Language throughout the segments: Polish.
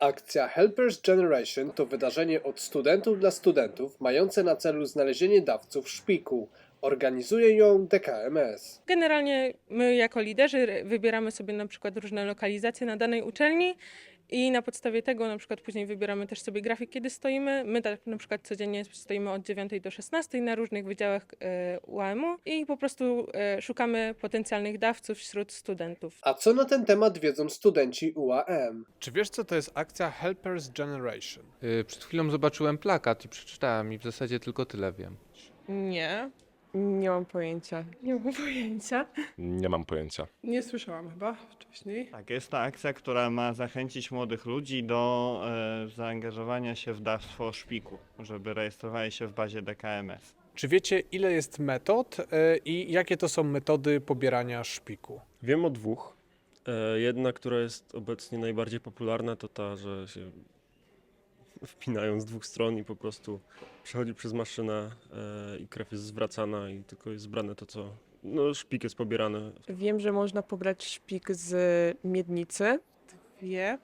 Akcja Helpers Generation to wydarzenie od studentów dla studentów mające na celu znalezienie dawców szpiku. Organizuje ją DKMS. Generalnie my jako liderzy wybieramy sobie na przykład różne lokalizacje na danej uczelni i na podstawie tego na przykład później wybieramy też sobie grafik, kiedy stoimy. My tak na przykład codziennie stoimy od 9 do 16 na różnych wydziałach e, UAM-u i po prostu e, szukamy potencjalnych dawców wśród studentów. A co na ten temat wiedzą studenci UAM? Czy wiesz, co to jest akcja Helpers Generation? Y, Przed chwilą zobaczyłem plakat i przeczytałem i w zasadzie tylko tyle wiem. Nie. Nie mam pojęcia. Nie mam pojęcia. Nie mam pojęcia. Nie słyszałam chyba wcześniej. Tak, jest to akcja, która ma zachęcić młodych ludzi do e, zaangażowania się w dawstwo szpiku, żeby rejestrowali się w bazie DKMS. Czy wiecie, ile jest metod e, i jakie to są metody pobierania szpiku? Wiem o dwóch. E, Jedna, która jest obecnie najbardziej popularna, to ta, że się wpinają z dwóch stron i po prostu przechodzi przez maszynę e, i krew jest zwracana i tylko jest zbrane to, co. No, szpik jest pobierany. Wiem, że można pobrać szpik z miednicy. Wie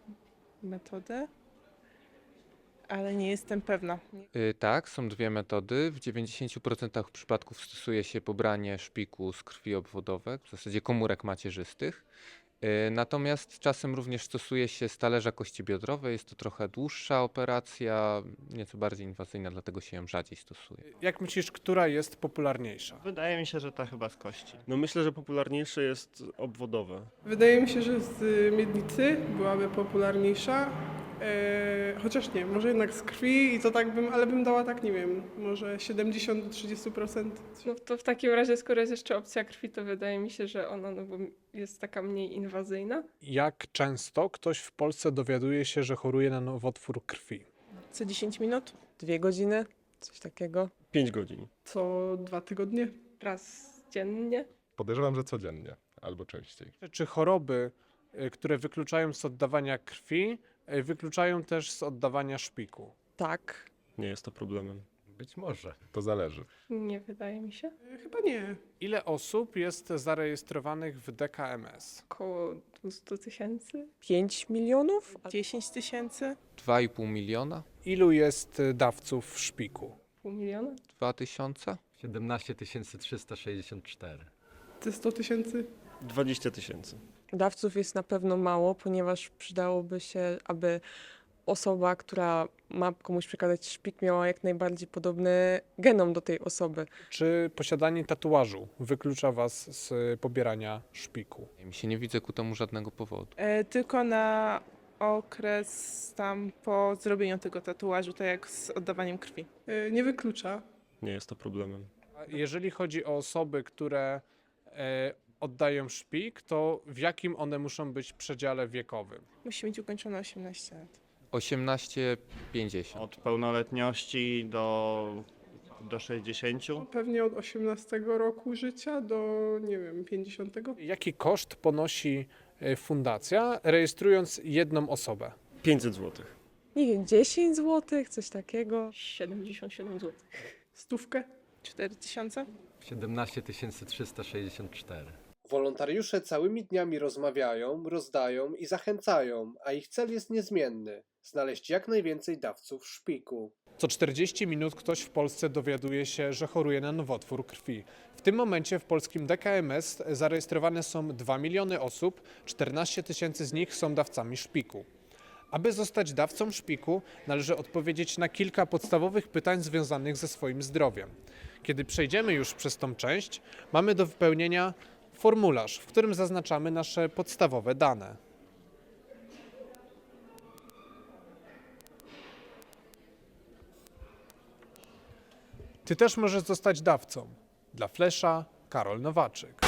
metodę, ale nie jestem pewna. Y, Tak, są dwie metody. W 90% przypadków stosuje się pobranie szpiku z krwi obwodowek, w zasadzie komórek macierzystych. Y, Natomiast czasem również stosuje się z talerza kości biodrowej. Jest to trochę dłuższa operacja, nieco bardziej inwazyjna, dlatego się ją rzadziej stosuje. Jak myślisz, która jest popularniejsza? Wydaje mi się, że ta chyba z kości. No myślę, że popularniejsze jest obwodowe. Wydaje mi się, że z y, miednicy byłaby popularniejsza. E, chociaż nie, może jednak z krwi i to tak bym, ale bym dała tak, nie wiem, może 70 do 30%. No to w takim razie, skoro jest jeszcze opcja krwi, to wydaje mi się, że ona no, bo jest taka mniej inwazyjna. Jak często ktoś w Polsce dowiaduje się, że choruje na nowotwór krwi? Co 10 minut? Dwie godziny? Coś takiego. 5 godzin. Co dwa tygodnie. Raz dziennie. Podejrzewam, że codziennie albo częściej. Czy choroby, e, które wykluczają z oddawania krwi, wykluczają też z oddawania szpiku? Tak. Nie jest to problemem. Być może. To zależy. Nie wydaje mi się. E, chyba nie. Ile osób jest zarejestrowanych w DKMS? Około 200 tysięcy. 5 milionów? 10 tysięcy. 2,5 miliona? Ilu jest e, dawców szpiku? Pół miliona. 2 tysiące? 17 364. Te 100 tysięcy. 20 tysięcy. Dawców jest na pewno mało, ponieważ przydałoby się, aby osoba, która ma komuś przekazać szpik, miała jak najbardziej podobny genom do tej osoby. Czy posiadanie tatuażu wyklucza Was z pobierania szpiku? Mi się nie widzę ku temu żadnego powodu. E, tylko na okres tam po zrobieniu tego tatuażu, tak jak z oddawaniem krwi. E, nie wyklucza. Nie jest to problemem. A Jeżeli chodzi o osoby, które e, oddają szpik, to w jakim one muszą być przedziale wiekowym? Musi mieć ukończone 18 lat. 18,50. Od pełnoletności do, do 60. Pewnie od 18 roku życia do, nie wiem, 50. Jaki koszt ponosi e, fundacja, rejestrując jedną osobę? 500 zł. Nie wiem, 10 zł, coś takiego. 77 zł. Stówkę? 4 tysiące? 17 364. Wolontariusze całymi dniami rozmawiają, rozdają i zachęcają, a ich cel jest niezmienny znaleźć jak najwięcej dawców szpiku. Co 40 minut ktoś w Polsce dowiaduje się, że choruje na nowotwór krwi. W tym momencie w polskim DKMS zarejestrowane są 2 miliony osób, 14 tysięcy z nich są dawcami szpiku. Aby zostać dawcą szpiku, należy odpowiedzieć na kilka podstawowych pytań związanych ze swoim zdrowiem. Kiedy przejdziemy już przez tą część, mamy do wypełnienia formularz, w którym zaznaczamy nasze podstawowe dane. Ty też możesz zostać dawcą. Dla Flesza Karol Nowaczyk.